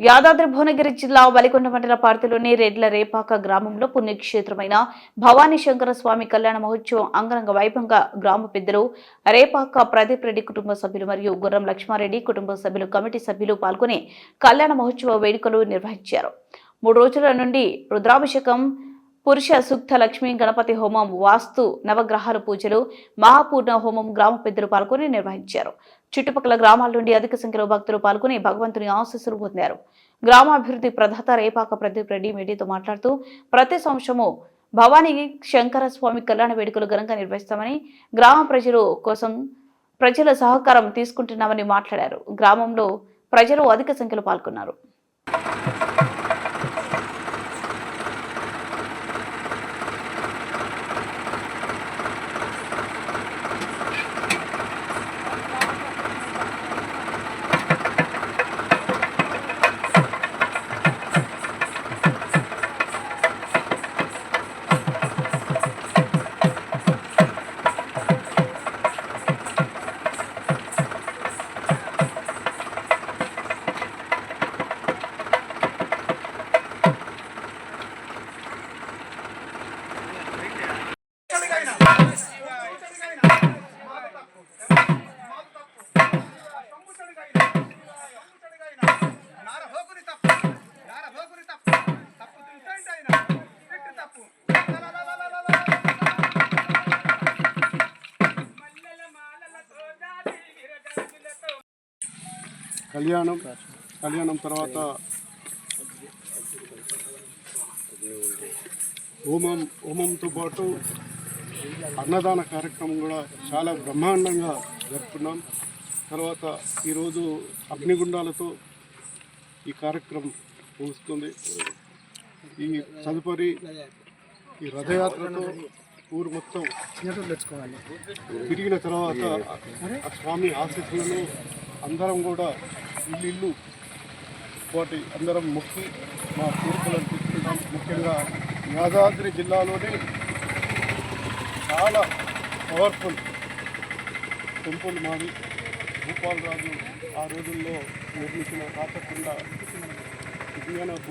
యాదాద్రి భువనగిరి జిల్లా వలికొండ మండల పార్టీలోని రెడ్ల రేపాక గ్రామంలో పుణ్యక్షేత్రమైన భవానీ శంకర స్వామి కళ్యాణ మహోత్సవం అంగరంగ వైభవంగా గ్రామ పెద్దలు రేపాక ప్రదీప్ రెడ్డి కుటుంబ సభ్యులు మరియు గుర్రం లక్ష్మారెడ్డి కుటుంబ సభ్యులు కమిటీ సభ్యులు పాల్గొని కళ్యాణ మహోత్సవ వేడుకలు నిర్వహించారు. మూడు రోజుల నుండి రుద్రాభిషేకం పురుష సూక్త లక్ష్మీ గణపతి హోమం వాస్తు నవగ్రహాల పూజలు మహాపూర్ణ హోమం గ్రామ పెద్దలు పాల్గొని నిర్వహించారు. చుట్టుపక్కల గ్రామాల నుండి అధిక సంఖ్యలో భక్తులు పాల్గొని భగవంతుని ఆశీస్సులు పొందారు. గ్రామాభివృద్ధి ప్రదాత రేపాక ప్రదీప్ రెడ్డి మీడియాతో మాట్లాడుతూ ప్రతి సంవత్సరము భవానీ శంకర స్వామి కళ్యాణ వేడుకలు ఘనంగా నిర్వహిస్తామని గ్రామ ప్రజలు కోసం ప్రజల సహకారం తీసుకుంటున్నామని మాట్లాడారు. గ్రామంలో ప్రజలు అధిక సంఖ్యలో పాల్గొన్నారు. తప్పు. తప్పు. తప్పు తింటండి ఆయన. తిట్టు తప్పు? కళ్యాణం కళ్యాణం తర్వాత హోమం హోమంతో పాటు అన్నదాన కార్యక్రమం కూడా చాలా బ్రహ్మాండంగా జరుపుకున్నాం. తర్వాత ఈరోజు అగ్నిగుండాలతో ఈ కార్యక్రమం ముగుస్తుంది. ఈ తదుపరి ఈ రథయాత్రతో ఊరు మొత్తం తిరిగిన తర్వాత ఆ స్వామి ఆశీస్సులను అందరం కూడా ఇల్లు ఇల్లు వాటి అందరం మొక్కి మా కోరికలను తీసుకుంటాం ముఖ్యంగా యాదాద్రి జిల్లాలోనే చాలా పవర్ఫుల్ టెంపుల్ మాది. భూపాల్ రాజు ఆ రోజుల్లో నిర్మించిన కాకకుండా దివ్యన భూ